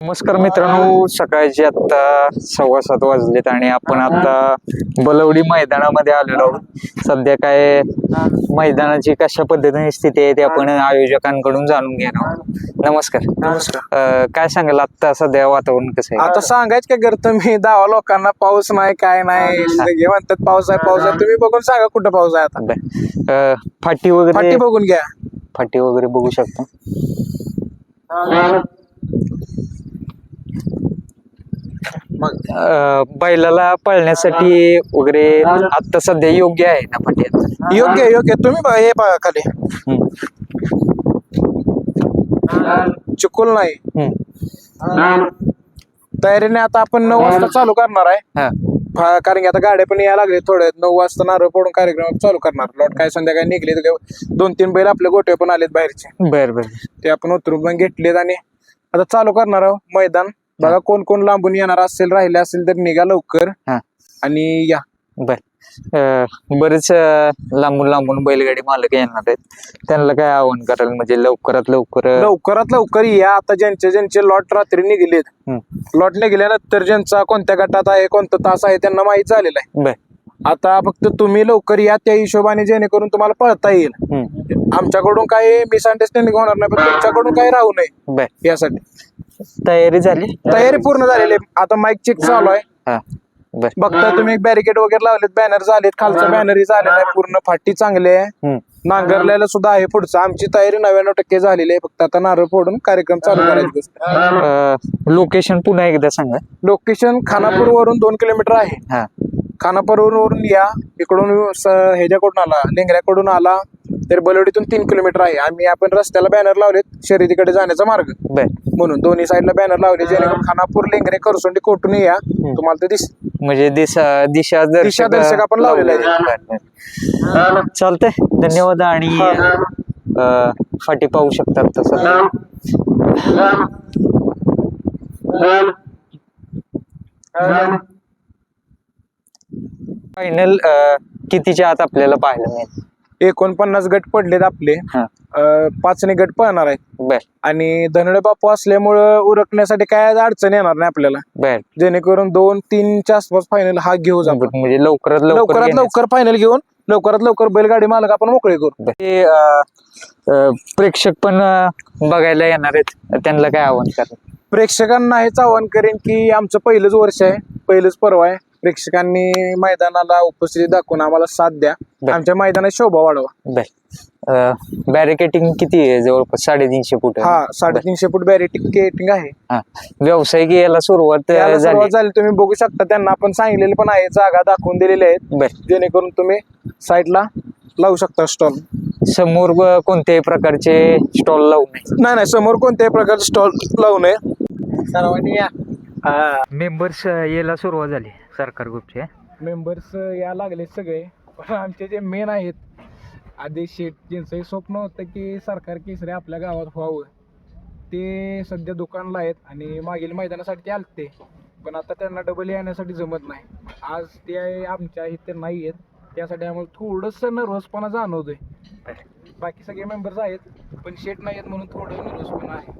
नमस्कार मित्रांनो सकाळचे आता सव्वा सात वाजलेत आणि आपण आता बलवडी मैदानामध्ये आलेलो आहोत. सध्या काय मैदानाची कशा पद्धतीने स्थिती आहे ते आपण आयोजकांकडून जाणून घेणार आहोत. नमस्कार. नमस्कार. काय सांगाल आता सध्या वातावरण कसं आहे? आता सांगायचं काय करतो मी दहा लोकांना पाऊस नाही काय नाही सगळे म्हणतात पाऊस आहे पाऊस आहे. तुम्ही बघून सांगा कुठं पाऊस आहे आता. फाटी वगैरे फाटी बघून घ्या. फाटी वगैरे बघू शकता? मग अं, बैलाला पळण्यासाठी वगैरे आता सध्या योग्य आहे ना आता योग्य आहे, योग्य. तुम्ही बघा हे बघा खाली. चिकुल नाही. तयारीने आता आपण नऊ वाजता चालू करणार आहे. हा. फा- कारण की आता गाड्या पण यायला लागले थोडे. नऊ वाजता नारळ पडून कार्यक्रम चालू करणार. लॉट काय संध्याकाळी निघले दोन तीन बैल आपले गोटे पण आलेत बाहेरचे. बर बर. ते आपण उतरून पण घेतलेत आणि आता चालू करणार आहोत. मैदान. बघा कोण कोण लांबून येणार असेल राहिले असेल तर निघा लवकर. हा. आणि या. बर. अं, बरेच अं, लांबून लांबून बैलगाडी मालक येणार आहेत. त्यांना काय आव्हान कराल? म्हणजे लवकरात लवकर अं, लवकरात लवकर या. आता ज्यांचे ज्यांचे लॉट रात्री निघलेत. हम्म. लॉट निघाल्यानंतर ज्यांचा कोणत्या गटात आहे कोणता तास आहे त्यांना माहीत झालेला आहे. बर. आता फक्त तुम्ही लवकर या त्या हिशोबाने जेणेकरून तुम्हाला पळता येईल. हम्म. आमच्याकडून काही मिसअंडरस्टँडिंग होणार नाही पण तुमच्याकडून काही राहू नये. बर. यासाठी. तयारी झाली? तयारी पूर्ण झालेली आहे. आता माईक चेक चालू आहे. हा. बर. बघता तुम्ही बॅरिकेड वगैरे लावलेत बॅनर झालेत खालचं बॅनरही झालेलं आहे पूर्ण फाटी चांगली आहे. नांगरलेलं सुद्धा आहे पुढचं. आमची तयारी नव्याण्णव टक्के झालेली आहे. फक्त आता नारळ फोडून कार्यक्रम चालू करायचे लोकेशन पुन्हा एकदा सांगा. लोकेशन खानापूर वरून दोन किलोमीटर आहे. हा. खानापूर वरून या इकडून स- ह्याच्याकडून आला लेंगऱ्याकडून आला तर बलवडीतून तीन किलोमीटर आहे. आम्ही आपण रस्त्याला बॅनर लावलेत शर्यतीकडे जाण्याचा मार्ग. बर. म्हणून दोन्ही साईडला बॅनर लावले जेणेकरून खानापूर लेंगरे करसोंडी कोटून या तुम्हाला ते दिस म्हणजे दिशा दिशा दर्शक दिशादर्शक आपण लावलेलं आहे. चालतंय. धन्यवाद आणि फाटी पाहू शकतात तसं. फायनल कितीच्या आत आपल्याला पाहायला मिळेल? एकोणपन्नास गट पडलेत आपले. हा. अं, पाचने गट पळणार आहेत. बर. आणि धनडे बापू असल्यामुळं उरकण्यासाठी काय अडचण येणार नाही आपल्याला. बर. जेणेकरून दोन तीनच्या आसपास फायनल हा घेऊ जाऊ म्हणजे लवकरात लवकर लवकरात घेण्याचं. लवकर फायनल घेऊन लवकरात लवकर बैलगाडी मालक आपण मोकळे करू. ते अं, अं, प्रेक्षक पण अं, बघायला येणार आहेत. त्यांना काय आव्हान करा प्रेक्षकांना हेच आवाहन करेन की आमचं पहिलंच वर्ष आहे. पहिलंच पर्व आहे. प्रेक्षकांनी मैदानाला उपस्थिती दाखवून आम्हाला साथ द्या. बर. आमच्या मैदानात शोभा वाढवा. बर. बॅरिकेटिंग किती आहे जवळपास? साडेतीनशे फूट आहे. हा साडेतीनशे फूट बॅरिटिंग आहे. हा. व्यावसायिक याला सुरुवात त्याला झाली. तुम्ही बघू शकता त्यांना आपण सांगितलेले पण आहे जागा दाखवून दिलेल्या आहेत. बर. जेणेकरून तुम्ही साईडला लावू शकता स्टॉल. समोर अं, कोणत्याही प्रकारचे स्टॉल लावू नये. नाही नाही समोर कोणत्याही प्रकारचे स्टॉल लावू नये. सर्वांनी या. मेंबर्स यायला सुरुवात झाली सरकार ग्रुपचे. मेंबर्स या लागले सगळे. पण आमचे जे मेन आहेत आदेश शेठ ज्यांचं स्वप्न होतं की सरकार केसरी आपल्या गावात व्हावं. ते सध्या दुकानला आहेत आणि मागील मैदानासाठी ते आलते. पण आता त्यांना डबल येण्यासाठी जमत नाही. आज ते आमच्या इथे नाही आहेत. त्यासाठी आम्हाला थोडंसं नर्वसपणा जाणवतोय. बाकी सगळे मेंबर्स आहेत पण शेट नाही आहेत म्हणून थोडं नर्वसपणा आहे.